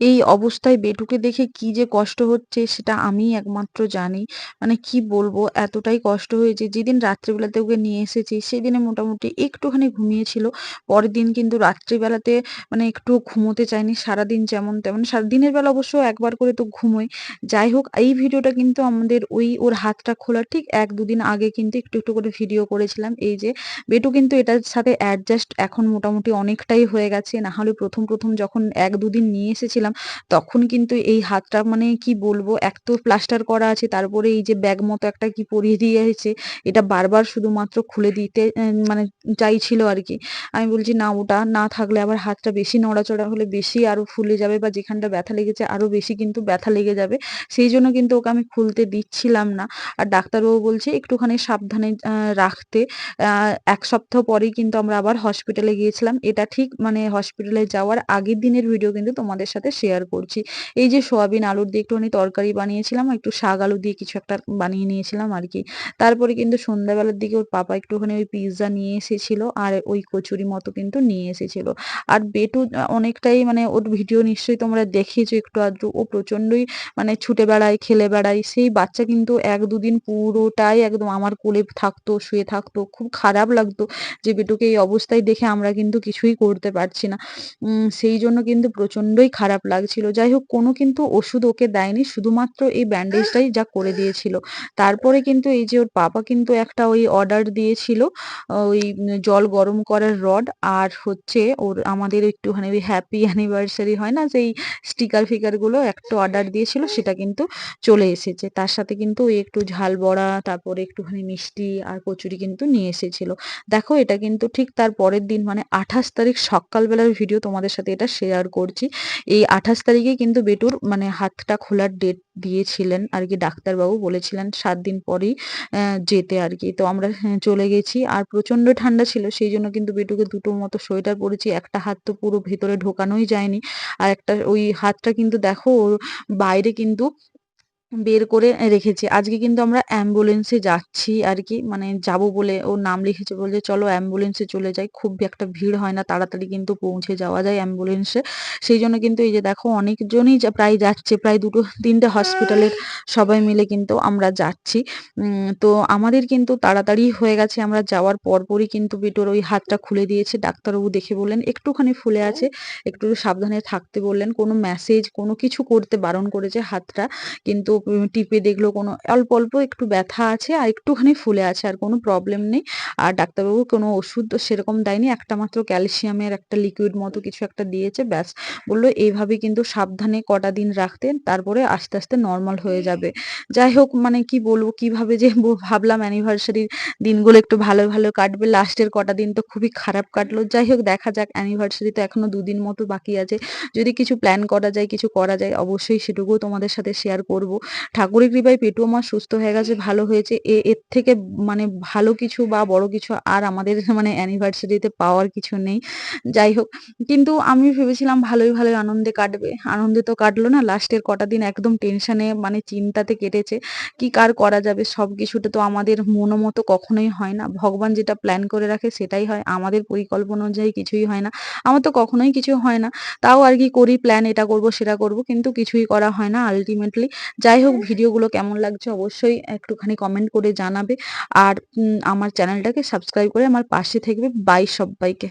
এই অবস্থায় বেটুকে দেখে কি যে কষ্ট হচ্ছে সেটা আমিই একমাত্র জানি। মানে কি বলব এতটাই কষ্ট হয়েছে যেদিন রাত্রিবেলাতে ওকে নিয়ে এসেছি সেদিনে মোটামুটি একটুখানি ঘুমিয়েছিল। পরের দিন কিন্তু রাত্রিবেলাতে মানে একটুও ঘুমোতে চায়নি। সারাদিন যেমন তেমন সারা দিনের বেলা অবশ্য একবার করে তো ঘুমোয়। যাই হোক এই ভিডিওটা কিন্তু আমাদের ওই ওর হাতটা খোলার ঠিক ১-২ দিন আগে কিন্তু একটু, একটু করে ভিডিও করেছিলাম। এই যে বেটু কিন্তু এটার সাথে অ্যাডজাস্ট এখন মোটামুটি অনেকটাই হয়ে গেছে। না হলে ১ম, ১ম যখন ১-২ দিন নিয়ে এসেছিলাম তখন কিন্তু এই হাতটা মানে কি বলব, এক তো প্লাস্টার করা আছে, তারপরে এই যে ব্যাগ মতো একটা কি পরিয়ে দিয়েছে, এটা বারবার শুধুমাত্র খুলে দিতে মানে চাইছিল আর কি আমি বলছি, না, ওটা না থাকলে আবার হাতটা বেশি নড়াচড়া হলে বেশি আরও ফুলে যাবে বা যেখানটা ব্যথা লেগেছে আরও বেশি কিন্তু ব্যথা লেগে যাবে। সেই জন্য কিন্তু ওকে আমি খুলতে দিচ্ছিলাম না। আর ডাক্তারবাবু বলছে, একটুখানি সাবধানে রাখতে। এক সপ্তাহ পরেই কিন্তু আমরা আবার হসপিটালে গিয়েছিলাম। এটা ঠিক মানে হসপিটালে যাওয়ার আগের দিনের ভিডিও কিন্তু তোমাদের সাথে শেয়ার করছি। এই যে সোয়াবিন আলুর দিয়ে একটুখানি তরকারি বানিয়েছিলাম, একটু শাক আলু দিয়ে কিছু একটা বানিয়ে নিয়েছিলাম আর কি তারপরে কিন্তু সন্ধ্যাবেলার দিকে ওর পাপা একটুখানি ওই পিজ্জা নিয়ে এসেছিল আর ওই কচুরি মতো কিন্তু নিয়ে এসেছিল। আর বেটু অনেকটাই মানে ওর ভিডিও নিশ্চয়ই তোমরা দেখেছ একটু আধটু। ও প্রচন্ডই মানে ছুটে বেড়ায়, খেলে বেড়ায়। সেই বাচ্চা কিন্তু ১-২ দিন পুরোটাই একদম আমার কোলে থাকতো, শুয়ে থাকতো। খুব খারাপ লাগতো যে বেটুকে এই অবস্থায় দেখে আমরা কিন্তু কিছুই করতে পারছি না। সেই জন্য কিন্তু প্রচন্ডই খারাপ লাগছিল। যাই হোক, কোনো কিন্তু ওষুধ ওকে দেয়নি। শুধুমাত্র এই ব্যান্ডেজটাই যা করে দিয়েছিল। তারপরে কিন্তু এই যে ওর পাপা কিন্তু একটা ওই অর্ডার দিয়েছিল ওই জল গরম করার রড আর হচ্ছে ওর আমাদের একটুখানি ওই হ্যাপি অ্যানিভার্সারি হয় না, যেই স্টিকার ফিকারগুলো একটা অর্ডার দিয়েছিল, সেটা কিন্তু চলে এসেছে। তার সাথে কিন্তু ওই একটু ঝাল বড়া, তারপরে একটুখানি মিষ্টি আর কচুরি কিন্তু নিয়ে এসেছিল। দেখো, এটা কিন্তু ঠিক তার পরের দিন মানে ২৮ তারিখ সকালবেলার ভিডিও তোমাদের সাথে এটা শেয়ার করছি। এই ২৮ তারিখে কিন্তু বেটুর মানে হাতটা খোলার ডেট দিয়েছিলেন আর কি ডাক্তারবাবু বলেছিলেন সাত দিন পরেই যেতে আর কি তো আমরা হ্যাঁ চলে গেছি। আর প্রচণ্ড ঠান্ডা ছিল, সেই জন্য কিন্তু বেটুকে দুটো মতো সোয়েটার পরেছি। একটা হাত তো পুরো ভেতরে ঢোকানোই যায়নি। আর একটা ওই হাতটা কিন্তু দেখো, ওর বাইরে কিন্তু বের করে রেখেছি। আজকে কিন্তু আমরা অ্যাম্বুলেন্সে যাচ্ছি আর কি মানে যাব বলে ওর নাম লিখেছে বলছে, "চলো অ্যাম্বুলেন্সে চলে যাই।" খুব একটা ভিড় হয় না। তাড়াতাড়ি কিন্তু পৌঁছে যাওয়া যায় অ্যাম্বুলেন্সে। সেই জন্য কিন্তু এই যে দেখো অনেকজনই প্রায় যাচ্ছে। প্রায় ২ টো ৩ হসপিটালের সবাই মিলে কিন্তু আমরা যাচ্ছি। তো আমাদের কিন্তু তাড়াতাড়ি হয়ে গেছে। আমরা যাওয়ার পরপরই কিন্তু বেটুর ওই হাতটা খুলে দিয়েছে। ডাক্তারবাবু দেখে বললেন, "একটুখানি ফুলে আছে। একটু সাবধানে থাকতে বললেন।" কোনো মেসেজ কোনো কিছু করতে বারণ করেছে হাতটা। কিন্তু টিপে দেখল কোনো অল্প, অল্প একটু ব্যথা আছে আর একটুখানি ফুলে আছে। আর কোনো প্রবলেম নেই। আর ডাক্তারবাবু কোনো ওষুধ সেরকম দেয়নি। একটা মাত্র ক্যালসিয়ামের একটা লিকুইড মতো কিছু একটা দিয়েছে ব্যাস। বলল এইভাবে কিন্তু সাবধানে কটা দিন রাখতে তারপরে আস্তে, আস্তে নর্মাল হয়ে যাবে। যাই হোক মানে কি বলব কীভাবে যে ভাবলাম অ্যানিভার্সারির দিনগুলো একটু ভালো, ভালো কাটবে। লাস্টের কটা দিন তো খুবই খারাপ কাটলো। যাই হোক দেখা যাক অ্যানিভার্সারি তো এখনও ২ দিন মতো বাকি আছে। যদি কিছু প্ল্যান করা যায়, কিছু করা যায় অবশ্যই সেটুকুও তোমাদের সাথে শেয়ার করব। ঠাকুরের কৃপায় পেটু আমার সুস্থ হয়ে গেছে, ভালো হয়েছে। এর থেকে মানে ভালো কিছু বা বড় কিছু আর আমাদের মানে অ্যানিভার্সারিতে পাওয়ার কিছু নেই। যাই হোক কিন্তু আমি ভেবেছিলাম ভালোই, ভালোই আনন্দে কাটবে। আনন্দে তো কাটলো না। লাস্টের কটা দিন একদম টেনশনে মানে চিন্তাতে কেটেছে। কি কার করা যাবে? সবকিছুটা তো আমাদের মনোমতো কখনোই হয় না। ভগবান যেটা প্ল্যান করে রাখে সেটাই হয়। আমাদের পরিকল্পনা অনুযায়ী কিছুই হয় না। আমার তো কখনোই কিছু হয় না। তাও আর কি করি প্ল্যান এটা করব, সেটা করব। কিন্তু কিছুই করা হয় না আল্টিমেটলি। যাই হোক, ভিডিওগুলো কেমন লাগছে অবশ্যই একটুখানি কমেন্ট করে জানাবে। আর আমার চ্যানেলটাকে সাবস্ক্রাইব করে আমার পাশে থাকবে। বাই সব্বাইকে।